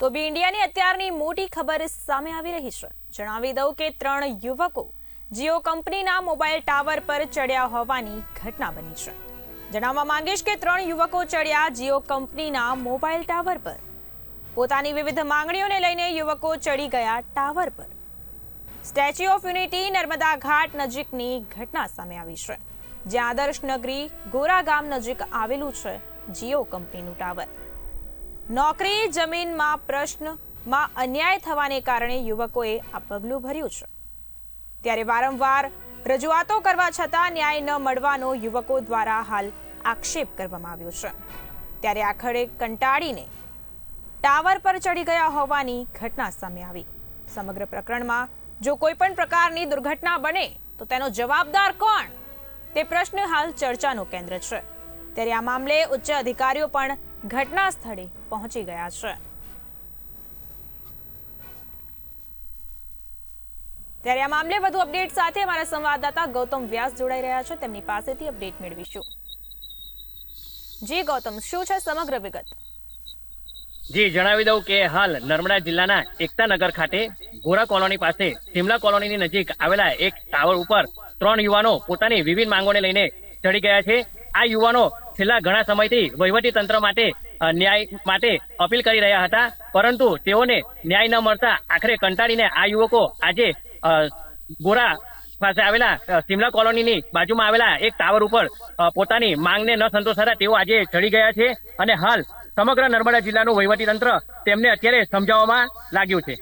તો બી ઇન્ડિયાની અત્યારની મોટી ખબર સામે આવી રહી છે. જણાવી દઉં કે ત્રણ યુવકો જીઓ કંપનીના મોબાઈલ ટાવર પર ચડ્યા હોવાની ઘટના બની છે. જણાવવા માંગીશ કે ત્રણ યુવકો ચડ્યા જીઓ કંપનીના મોબાઈલ ટાવર પર. પોતાની વિવિધ માંગણીઓને લઈને યુવકો ચડી ગયા ટાવર પર. સ્ટેચ્યુ ઓફ યુનિટી નર્મદા ઘાટ નજીકની ઘટના સામે આવી છે. જ્યાં આદર્શ નગરી ગોરા ગામ નજીક આવેલું છે જીઓ કંપનીનું ટાવર. નોકરી જમીનમાં પ્રશ્નમાં અન્યાય થવાને કારણે યુવકોએ આ પગલું ભર્યું છે. ત્યારે વારંવાર રજૂઆતો કરવા છતાં ન્યાય ન મળવાનો યુવકો દ્વારા હાલ આક્ષેપ કરવામાં આવ્યો છે. ત્યારે આખરે કંટાળીને ટાવર પર ચડી ગયા હોવાની ઘટના સામે આવી. સમગ્ર પ્રકરણમાં જો કોઈ પણ પ્રકારની દુર્ઘટના બને, તો તેનો જવાબદાર કોણ? તે પ્રશ્ન હાલ ચર્ચાનું કેન્દ્ર છે. ત્યારે આ મામલે ઉચ્ચ અધિકારીઓ પણ ઘટના સ્થળે પહોંચી ગયા છે. ત્યારે આ મામલે વધુ અપડેટ સાથે અમારા સંવાદદાતા ગૌતમ વ્યાસ જોડાઈ રહ્યા છે. તેમની પાસેથી અપડેટ મેળવીશું. જી ગૌતમ, શું છે સમગ્ર વિગત? જી, જણાવી દઉં કે હાલ નર્મદા જિલ્લાના એકતાનગર ખાતે ગોરા કોલોની પાસે સિમલા કોલોનીની નજીક આવેલા એક ટાવર ઉપર ત્રણ યુવાનો પોતાની વિવિધ માંગોને લઈને ચડી ગયા છે. આ યુવાનો છેલ્લા ઘણા સમયથી વહીવટી તંત્ર માટે ન્યાય માટે અપીલ કરી રહ્યા હતા, પરંતુ તેઓને ન્યાય ન મળતા આખરે કંટાળીને આ યુવકો આજે ગોરા પાસે આવેલા સિમલા કોલોનીની બાજુમાં આવેલા એક ટાવર ઉપર પોતાની માંગને ન સંતોષાતા તેઓ આજે ચડી ગયા છે અને હાલ સમગ્ર નર્મદા જિલ્લાનું વહીવટી તંત્ર તેમને અત્યારે સમજાવવામાં લાગ્યું છે.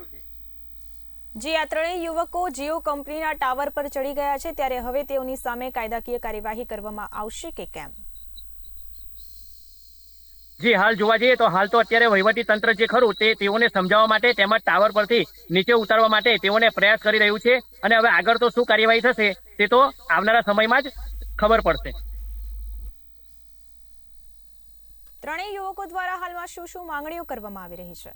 જે આ ત્રણેય યુવકો જીઓ કંપનીના ટાવર પર ચડી ગયા છે, ત્યારે હવે તેઓની સામે કાયદાકીય કાર્યવાહી કરવામાં આવશે કે કેમ? જી હાલ જોવા જઈએ તો હાલ તો અત્યારે વહીવટી તંત્ર જે ખરું તે તેઓને સમજાવવા માટે તેમજ ટાવર પરથી નીચે ઉતારવા માટે તેઓને પ્રયાસ કરી રહ્યું છે. અને હવે આગળ તો શું કાર્યવાહી થશે તે તો આવનારા સમયમાં જ ખબર પડશે. ત્રણેય યુવકો દ્વારા હાલમાં શું શું માંગણીઓ કરવામાં આવી રહી છે?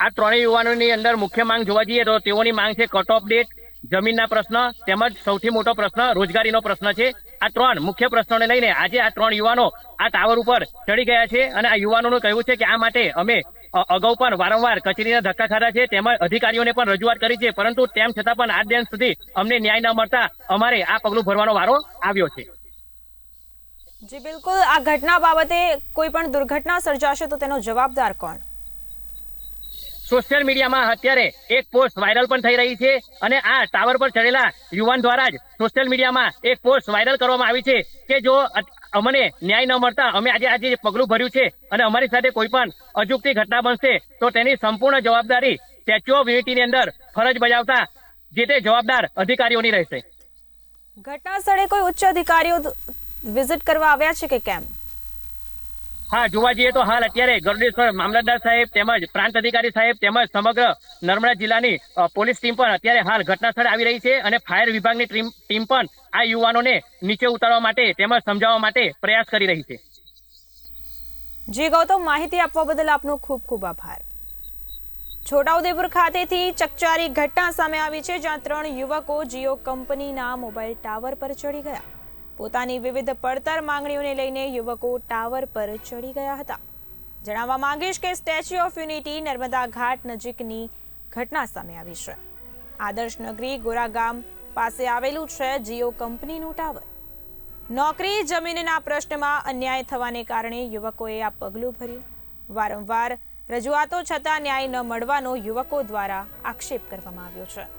આ ત્રણેય યુવાનોની અંદર મુખ્ય માંગ જોવા જઈએ તો તેઓની માંગ છે કટ ઓફ ડેટ જમીનના પ્રશ્ન તેમજ સૌથી મોટો પ્રશ્ન રોજગારીનો પ્રશ્ન છે. આ ત્રણ મુખ્ય પ્રશ્નોને લઈને આજે આ ત્રણ યુવાનો આ ટાવર ઉપર ચડી ગયા છે અને આ યુવાનોનું કહેવું છે કે આ માટે અમે અગાઉ પણ વારંવાર કચેરીના ધક્કા ખાધા છે. તેમજ અધિકારીઓને પણ રજૂઆત કરી છે. પરંતુ તેમ છતાં પણ આજ દિન સુધી અમને ન્યાય ન મળતા અમારે આ પગલું ભરવાનો વારો આવ્યો છે. જી, બિલકુલ. આ ઘટના બાબતે કોઈ પણ દુર્ઘટના સર્જાશે તો તેનો જવાબદાર કોણ? સોશિયલ મીડિયામાં અત્યારે એક પોસ્ટ વાયરલ પણ થઈ રહી છે અને આ ટાવર પર ચડેલા યુવાન દ્વારા જ સોશિયલ મીડિયામાં એક પોસ્ટ વાયરલ કરવામાં આવી છે કે જો અમને ન્યાય ન મળતા, અમે આજે આજે પગલું ભર્યું છે અને અમારી સાથે કોઈ પણ અજુકતી ઘટના બનશે, તો તેની સંપૂર્ણ જવાબદારી સ્ટેચ્યુ ઓફ યુનિટીની અંદર ફરજ બજાવતા જે તે જવાબદાર અધિકારીઓની રહેશે. ઘટના સ્થળે કોઈ ઉચ્ચ અધિકારીઓ વિઝિટ કરવા આવ્યા છે કે કેમ? હા, જોવા જઈએ તો હાલ અત્યારે ગરુડેશ્વર મામલતદાર સાહેબ તેમજ પ્રાંત અધિકારી સાહેબ તેમજ સમગ્ર નર્મદા જિલ્લાની પોલીસ ટીમ પણ અત્યારે હાલ ઘટના આવી રહી છે અને ફાયર વિભાગની ટીમ પણ આ યુવાનોને નીચે ઉતારવા માટે તેમજ સમજાવવા માટે પ્રયાસ કરી રહી છે. જી, ગૌતમ, માહિતી આપવા બદલ આપનો ખૂબ ખૂબ આભાર. છોટાઉદેપુર ખાતેથી ચકચારી ઘટના સામે આવી છે, જ્યાં ત્રણ યુવકો જીઓ કંપનીના મોબાઈલ ટાવર પર ચડી ગયા. પોતાની વિવિધ પડતર માંગણીઓને લઈને યુવકો ટાવર પર ચડી ગયા હતા. જણાવવા માંગીશ કે સ્ટેચ્યુ ઓફ યુનિટી નર્મદા ઘાટ નજીકની ઘટના સામે આવી છે. આદર્શ નગરી ગોરાગામ પાસે આવેલું છે જીઓ કંપનીનું ટાવર. નોકરી જમીનના પ્રશ્નમાં અન્યાય થવાને કારણે યુવકોએ આ પગલું ભર્યું. વારંવાર રજૂઆતો છતાં ન્યાય ન મળવાનો યુવકો દ્વારા આક્ષેપ કરવામાં આવ્યો છે.